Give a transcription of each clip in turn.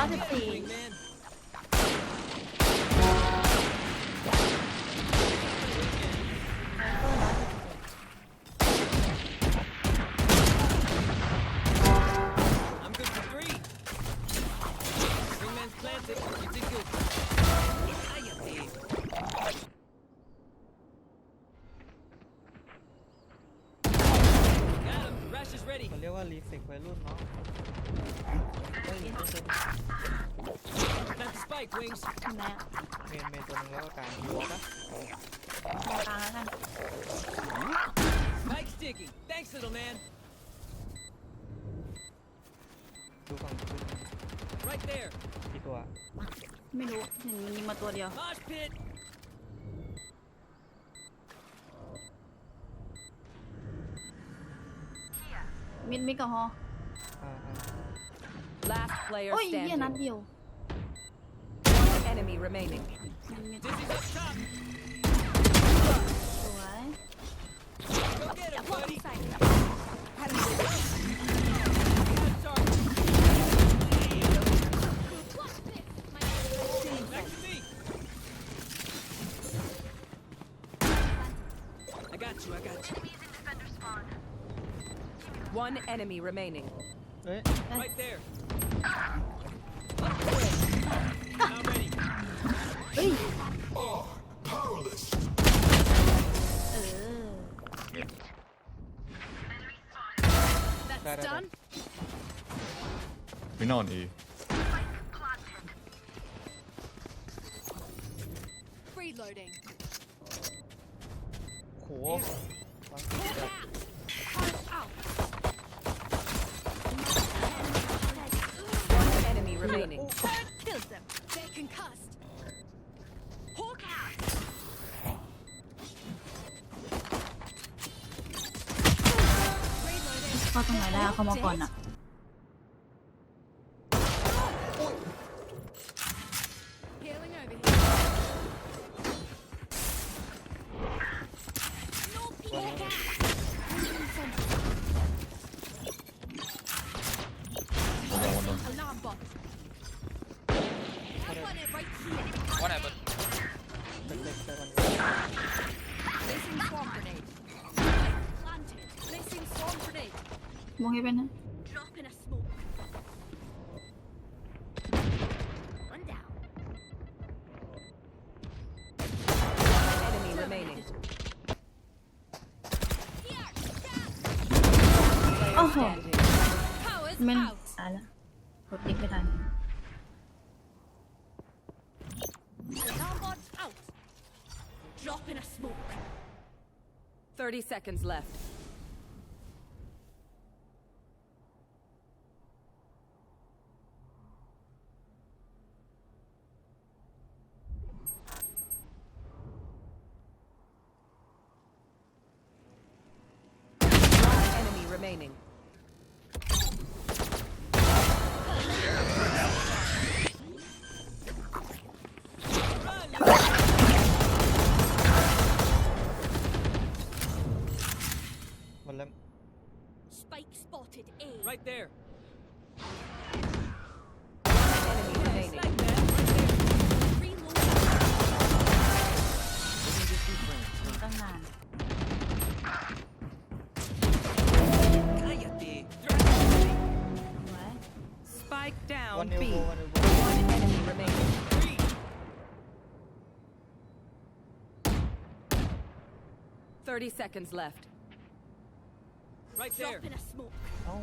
lot of things. ม่เมนเมนตัวนึงแล้วก็กาวนะราแล้วกัน t h a n k s little man. ดูฝั่งดู Right there. กี่ตัวไม่รู้ เห็นมันยิงมาตัวเดียวมิดมิดกับฮอ Last player โอ้ยเหี้ยนัด standing. เดียว One enemy remaining. มันไม่ได้สวย One enemy remaining. Wait. Right there. Not ready. Oh, powerless. That's done. We're not Reloading. Cool. concussed. Hawk out! heবে না โอ้โหมันตายละกดติ๊กไม่ทัน Drop in a smoke. 30 seconds left. remaining. one B. one enemy remaining. Thirty seconds left. Right there. Drop in a smoke. Oh,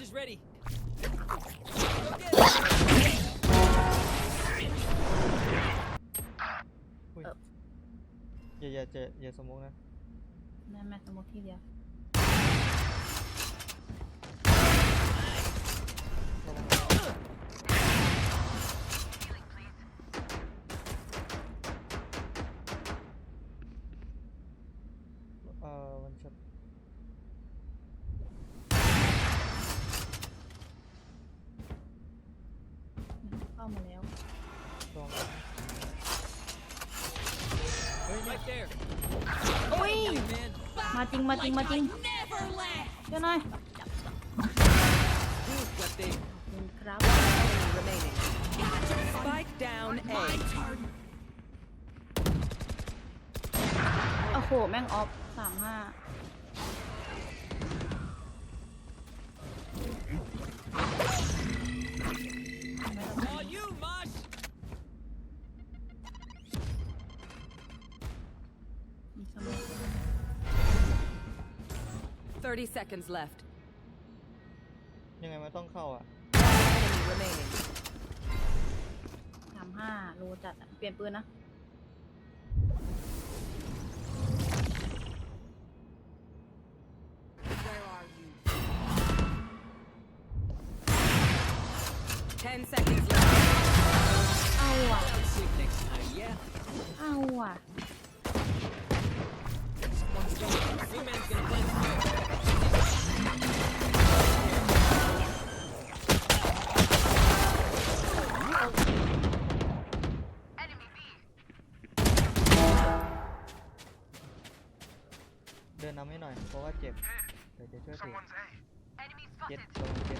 is ready. Oh. Yeah, yeah, yeah, yeah, some more. Then I met มาแล้วลอง้ยอ้ย มาจริง มาจริง มาจริงเจ้าหน่อยครับ โอ้โห แม่งออฟสามห้า30 seconds left. ยังไงมันต้องเข้าอ่ะ Enemy remaining. สามห้าโลจัดอะเปลี่ยนปืนนะ10 seconds left. เอาอ่ะ I'll see you next time, yeah? เอาอ่ะ Someone's A. Enemy spotted.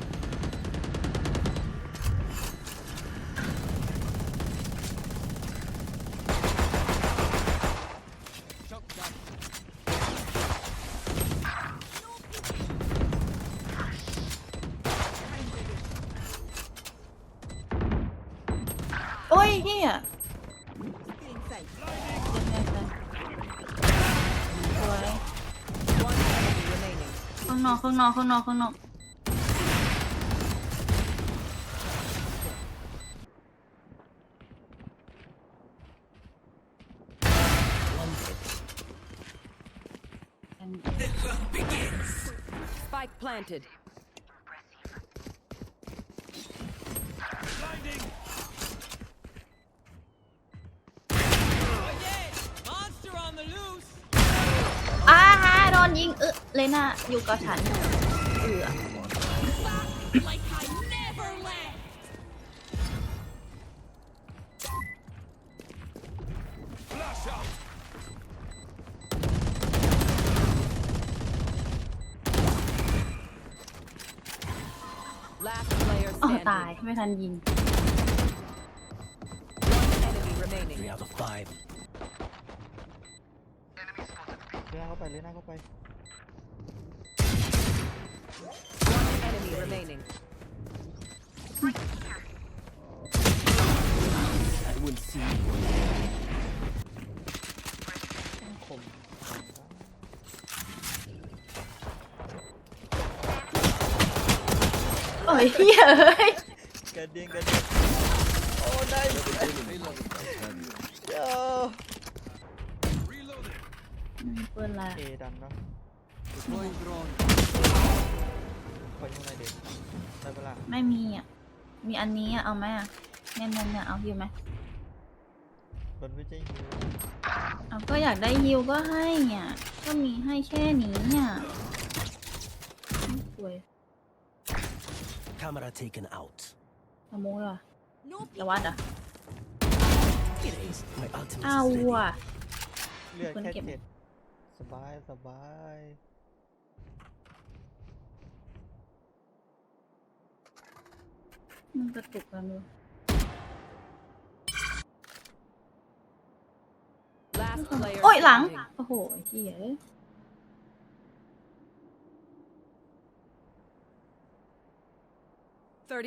ข้างนอกข้างนอกข้างนอกน่าอยู่กับฉันเอือตายไม่ทันยิงเรื่องเข้าไปเลยนะเข้าไป remaining. หมื่นสี่คมโ้ยเฮ้ยกระเด้งกระเด้งโอ้ได้ไม่ลงเดี๋ปืนอะไรเอดันเนาะ d e p l ขมน่ได้ลไม่มีอ่ะ มีอันนี้อ่ะเอาไหมอ่ะเนี่ยเนี่ยเนเอาอยู่ไหมมันไม่ใช่ฮิวเอาก็อยากได้ยิวก็ให้เนี่ยก็มีให้แค่นี้เนี่ยไม่ป่วย c a m e r ถูก k อ n ออกขโมยเหรอระวัดอ่ะอ้าวเอา่ะเลือแค่เจ็ดสบายสบายมันกระตุกแล้วมั้ Last player โอ้ยหลัง standing. โอ้โหไอ้เหี้ย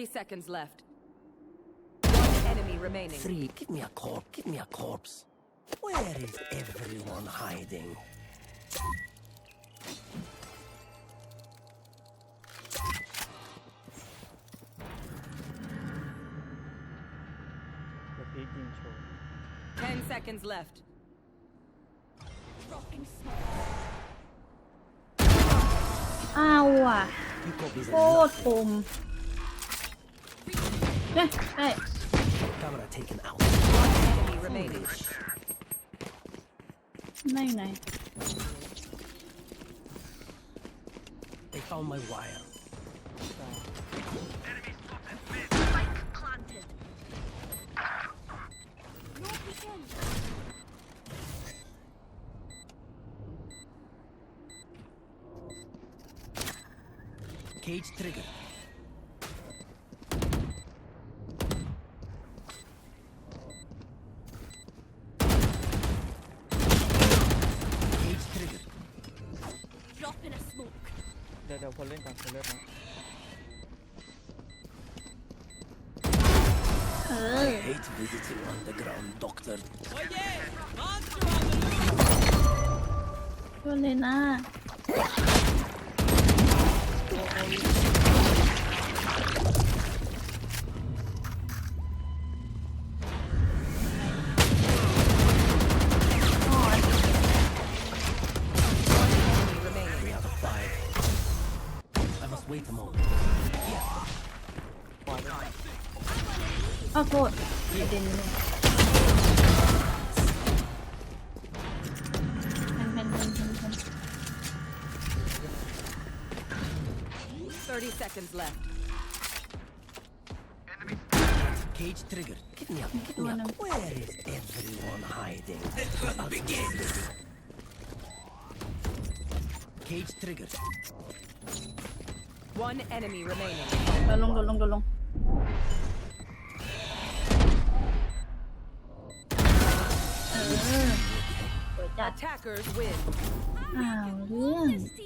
30 seconds left. One enemy remaining. Three, give me a corpse. Give me a corpse. Where is everyone hiding? seconds left. Ow. อ้าวอ่ะโคตรคมเนี่ยได้ eh, Camera taken out. They found my wire. ี๋ยวเดี๋ยวคนเล่นก่อนคนเล่นก่อนเออ Hate v i s i นเลยนะทษประเด็นนี้พันพันพันพันพัน30 seconds left. Cage triggered. Get me up. Get me up. is everyone hiding? Let us begin. Cage triggered. One enemy remaining. โดนลงโดนลงโดนลง Attackers win. Oh, yeah.